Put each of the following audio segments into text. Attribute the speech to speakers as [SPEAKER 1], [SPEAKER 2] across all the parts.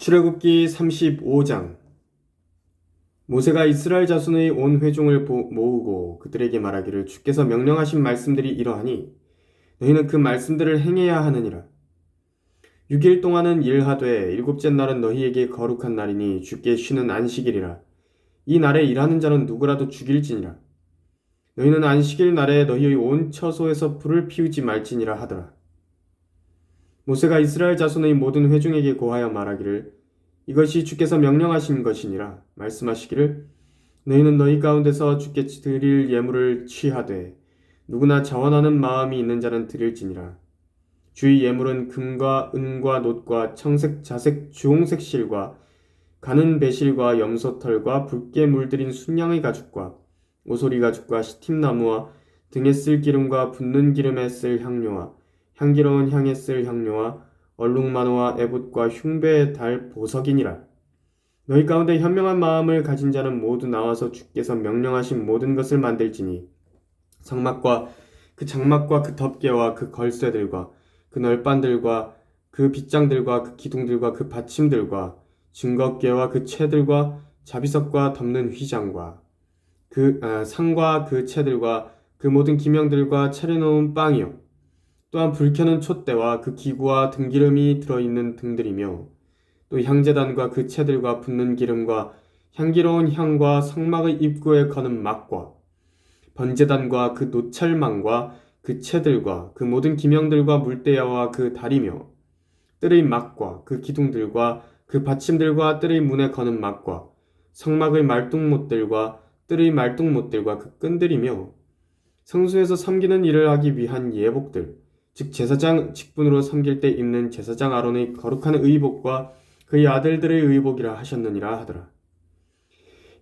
[SPEAKER 1] 출애굽기 35장. 모세가 이스라엘 자손의 온 회중을 보- 모으고 그들에게 말하기를 주께서 명령하신 말씀들이 이러하니 너희는 그 말씀들을 행해야 하느니라. 6일 동안은 일하되 일곱째 날은 너희에게 거룩한 날이니 주께 쉬는 안식일이라. 이 날에 일하는 자는 누구라도 죽일지니라. 너희는 안식일 날에 너희의 온 처소에서 불을 피우지 말지니라 하더라 모세가 이스라엘 자손의 모든 회중에게 고하여 말하기를 이것이 주께서 명령하신 것이니라 말씀하시기를 너희는 너희 가운데서 주께 드릴 예물을 취하되 누구나 자원하는 마음이 있는 자는 드릴지니라. 주의 예물은 금과 은과 놋과 청색 자색 주홍색 실과 가는 배실과 염소털과 붉게 물들인 순양의 가죽과 오소리 가죽과 시팀나무와 등에 쓸 기름과 붓는 기름에 쓸 향료와 향기로운 향에 쓸 향료와 얼룩마노와 에봇과 흉배에 달 보석이니라. 너희 가운데 현명한 마음을 가진 자는 모두 나와서 주께서 명령하신 모든 것을 만들지니 성막과 그 장막과 그 덮개와 그 걸쇠들과 그 널빤들과 그 빗장들과 그 기둥들과 그 받침들과 증거궤와 그 채들과 자비석과 덮는 휘장과 그 아, 상과 그 채들과 그 모든 기명들과 차려놓은 빵이요 또한 불켜는 촛대와 그 기구와 등기름이 들어있는 등들이며 또 향재단과 그 채들과 붓는 기름과 향기로운 향과 성막의 입구에 거는 막과 번제단과 그 노찰망과 그 채들과 그 모든 기명들과 물대야와 그 다리며 뜰의 막과 그 기둥들과 그 받침들과 뜰의 문에 거는 막과 성막의 말뚝못들과 뜰의 말뚝못들과 그 끈들이며 성수에서 섬기는 일을 하기 위한 예복들 즉 제사장 직분으로 섬길 때 입는 제사장 아론의 거룩한 의복과 그의 아들들의 의복이라 하셨느니라 하더라.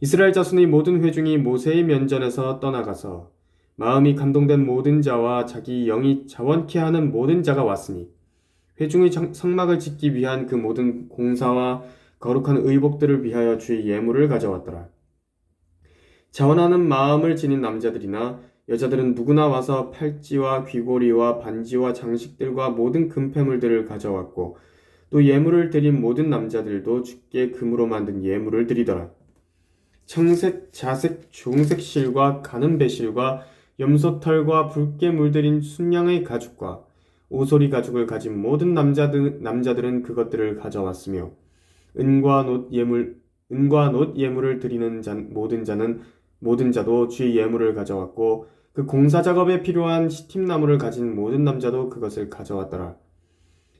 [SPEAKER 1] 이스라엘 자손의 모든 회중이 모세의 면전에서 떠나가서 마음이 감동된 모든 자와 자기 영이 자원케 하는 모든 자가 왔으니 회중의 정- 성막을 짓기 위한 그 모든 공사와 거룩한 의복들을 위하여 주의 예물을 가져왔더라. 자원하는 마음을 지닌 남자들이나 여자들은 누구나 와서 팔찌와 귀고리와 반지와 장식들과 모든 금패물들을 가져왔고 또 예물을 드린 모든 남자들도 주께 금으로 만든 예물을 드리더라. 청색, 자색, 주홍색 실과 가는 배실과 염소털과 붉게 물들인 순양의 가죽과 오소리 가죽을 가진 모든 남자들, 남자들은 그것들을 가져왔으며 은과 놋 예물 은과 놋 예물을 드리는 자, 모든 자는 모든 자도 주의 예물을 가져왔고 그 공사 작업에 필요한 시팀나무를 가진 모든 남자도 그것을 가져왔더라.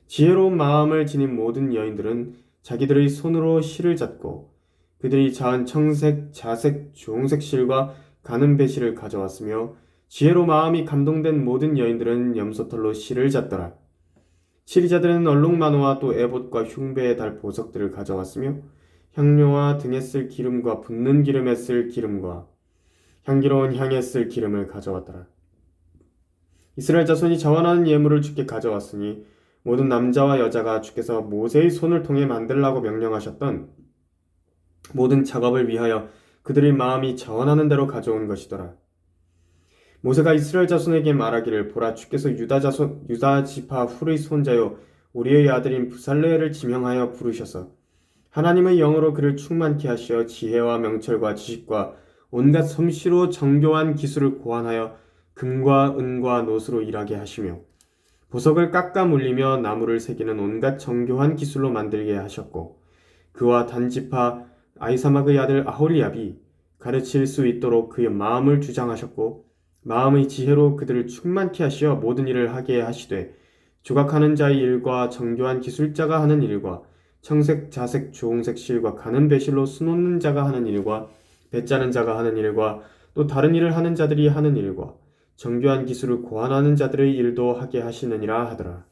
[SPEAKER 1] 지혜로운 마음을 지닌 모든 여인들은 자기들의 손으로 실을 잣고 그들이 자은 청색, 자색, 주홍색 실과 가는 배실을 가져왔으며 지혜로 마음이 감동된 모든 여인들은 염소털로 실을 잣더라. 시리자들은 얼룩마노와 또 에봇과 흉배에 달 보석들을 가져왔으며 향료와 등에 쓸 기름과 붓는 기름에 쓸 기름과 향기로운 향에 쓸 기름을 가져왔더라. 이스라엘 자손이 자원하는 예물을 주께 가져왔으니 모든 남자와 여자가 주께서 모세의 손을 통해 만들라고 명령하셨던 모든 작업을 위하여 그들의 마음이 자원하는 대로 가져온 것이더라. 모세가 이스라엘 자손에게 말하기를 보라 주께서 유다 자손 유다 지파 훌의 손자요 우리의 아들인 부살레를 지명하여 부르셔서 하나님의 영으로 그를 충만케 하시어 지혜와 명철과 지식과 온갖 솜씨로 정교한 기술을 고안하여 금과 은과 놋으로 일하게 하시며 보석을 깎아 물리며 나무를 새기는 온갖 정교한 기술로 만들게 하셨고 그와 단지파 아이사막의 아들 아홀리압이 가르칠 수 있도록 그의 마음을 주장하셨고 마음의 지혜로 그들을 충만케 하시어 모든 일을 하게 하시되 조각하는 자의 일과 정교한 기술자가 하는 일과 청색, 자색, 주홍색 실과 가는 배실로 수놓는 자가 하는 일과 배짜는 자가 하는 일과 또 다른 일을 하는 자들이 하는 일과 정교한 기술을 고안하는 자들의 일도 하게 하시느니라 하더라.